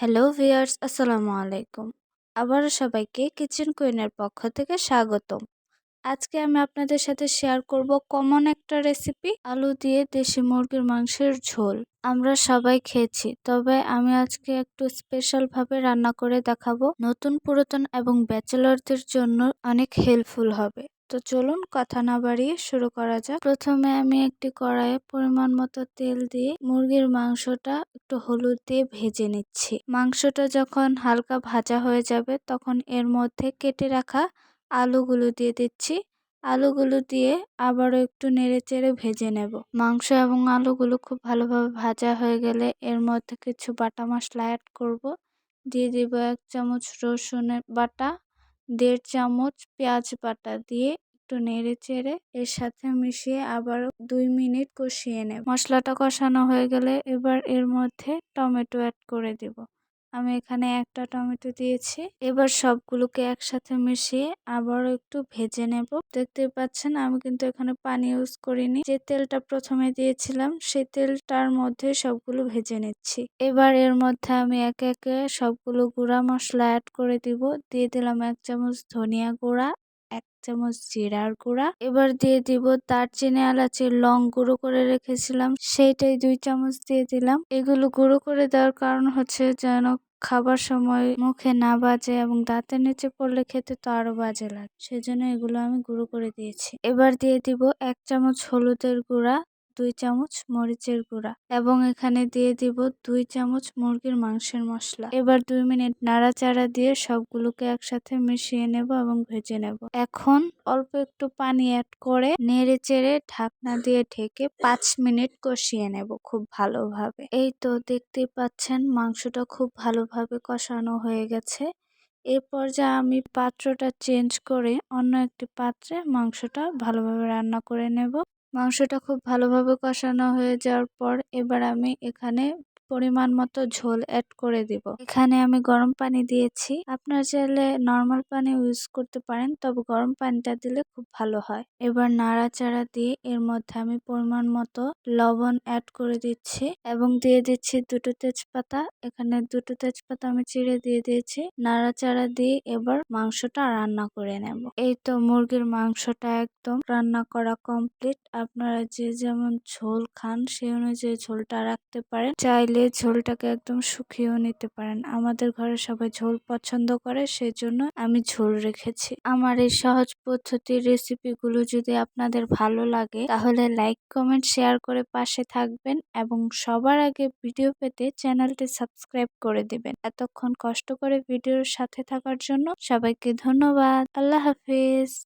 Hello viewers আসসালামু আলাইকুম। আবারও সবাইকে কিচেন কুইনের পক্ষ থেকে স্বাগতম। আজকে আমি আপনাদের সাথে শেয়ার করব কমন একটা রেসিপি, আলু দিয়ে দেশি মুরগির মাংসের ঝোল। আমরা সবাই খেয়েছি, তবে আমি আজকে একটু স্পেশাল ভাবে রান্না করে দেখাবো। নতুন পুরাতন এবং ব্যাচেলরদের জন্য অনেক হেল্পফুল হবে। তো চলুন কথা না বাড়িয়ে শুরু করা যাক। প্রথমে আমি একটি কড়াইয়ে পরিমাণ মতো তেল দিয়ে মুরগির মাংসটা একটু হলুদ দিয়ে ভেজে নিচ্ছি। মাংসটা যখন হালকা ভাজা হয়ে যাবে তখন এর মধ্যে কেটে রাখা আলুগুলো দিয়ে দিচ্ছি। আলুগুলো দিয়ে আবারও একটু নেড়ে চেড়ে ভেজে নেব। মাংস এবং আলুগুলো খুব ভালোভাবে ভাজা হয়ে গেলে এর মধ্যে কিছু বাটা মশলা অ্যাড করব। দিয়ে দিব এক চামচ রসুনের বাটা। দেড় চামচ পেঁয়াজ বাটা দিয়ে একটু নেড়ে চেড়ে এর সাথে মিশিয়ে আবার দুই মিনিট কষিয়ে নেব। মশলাটা কষানো হয়ে গেলে এবার এর মধ্যে টমেটো অ্যাড করে দেব। আমি এখানে একটা টমেটো দিয়েছি। এবার সবগুলোকে একসাথে মিশিয়ে আবারও একটু ভেজে নেব। দেখতে পাচ্ছেন, আমি কিন্তু এখানে পানি ইউজ করিনি। যে তেলটা প্রথমে দিয়েছিলাম, সেই তেলটার মধ্যে সবগুলো ভেজে নিচ্ছি। এবার এর মধ্যে আমি একে একে সবগুলো গুঁড়া মশলা অ্যাড করে দিব। দিয়ে দিলাম এক চামচ ধনিয়া গুঁড়া। এক চামচ জিরার গুঁড়া। এবার দিয়ে দিব দারচিনি এলাচি, লং গুঁড়ো করে রেখেছিলাম, সেইটাই দুই চামচ দিয়ে দিলাম। এগুলো গুঁড়ো করে দেওয়ার কারণ হচ্ছে যেন খাবার সময় মুখে না বাজে এবং দাঁতের নিচে পড়লে খেতে তো আরও বাজে লাগে। সেজন্য এগুলো আমি গুঁড়ো করে দিয়েছি। এবার দিয়ে দিব এক চামচ হলুদের গুঁড়া। দুই চামচ মরিচের গুঁড়া এবং এখানে দিয়ে দিব দুই চামচ মুরগির মাংসের মশলা। এবার দুই মিনিট নাড়াচাড়া দিয়ে সবগুলোকে একসাথে মিশিয়ে নেব এবং ভেজে নেব। এখন অল্প একটু পানি অ্যাড করে নেড়ে চেড়ে ঢাকনা দিয়ে ঢেকে পাঁচ মিনিট কষিয়ে নেব খুব ভালোভাবে। এই তো দেখতেই পাচ্ছেন মাংসটা খুব ভালোভাবে কষানো হয়ে গেছে। এরপর যা আমি পাত্রটা চেঞ্জ করে অন্য একটি পাত্রে মাংসটা ভালোভাবে রান্না করে নেব। মাংসটা খুব ভালোভাবে কষানো হয়ে যাওয়ার পর এবার আমি এখানে পরিমাণ মতো ঝোল অ্যাড করে দিব। এখানে আমি গরম পানি দিয়েছি। আপনার চাইলে নর্মাল পানি ইউজ করতে পারেন, তবে গরম পানিটা দিলে খুব ভালো হয়। এবার নাড়াচাড়া দিয়ে এর মধ্যে আমি পরিমাণ মতো লবণ অ্যাড করে দিচ্ছি এবং দিয়ে দিচ্ছি দুটো তেজপাতা। এখানে দুটো তেজপাতা আমি চিড়ে দিয়ে দিয়েছি। নাড়াচাড়া দিয়ে এবার মাংসটা রান্না করে নেব। এই তো মুরগির মাংসটা একদম রান্না করা কমপ্লিট আপনারা যে যেমন ঝোল খান, সেই অনুযায়ী ঝোলটা রাখতে পারেন। চাইলে ঝোলটাকে একদম শুকিয়েও নিতে পারেন। আমাদের ঘরে সবাই ঝোল পছন্দ করে, সেজন্য আমি ঝোল রেখেছি। আমার এই সহজ পদ্ধতির রেসিপিগুলো যদি আপনাদের ভালো লাগে, তাহলে লাইক, কমেন্ট, শেয়ার করে পাশে থাকবেন এবং সবার আগে ভিডিও পেতে চ্যানেলটি সাবস্ক্রাইব করে দিবেন। এতক্ষণ কষ্ট করে ভিডিওর সাথে থাকার জন্য সবাইকে ধন্যবাদ। আল্লাহ হাফিজ।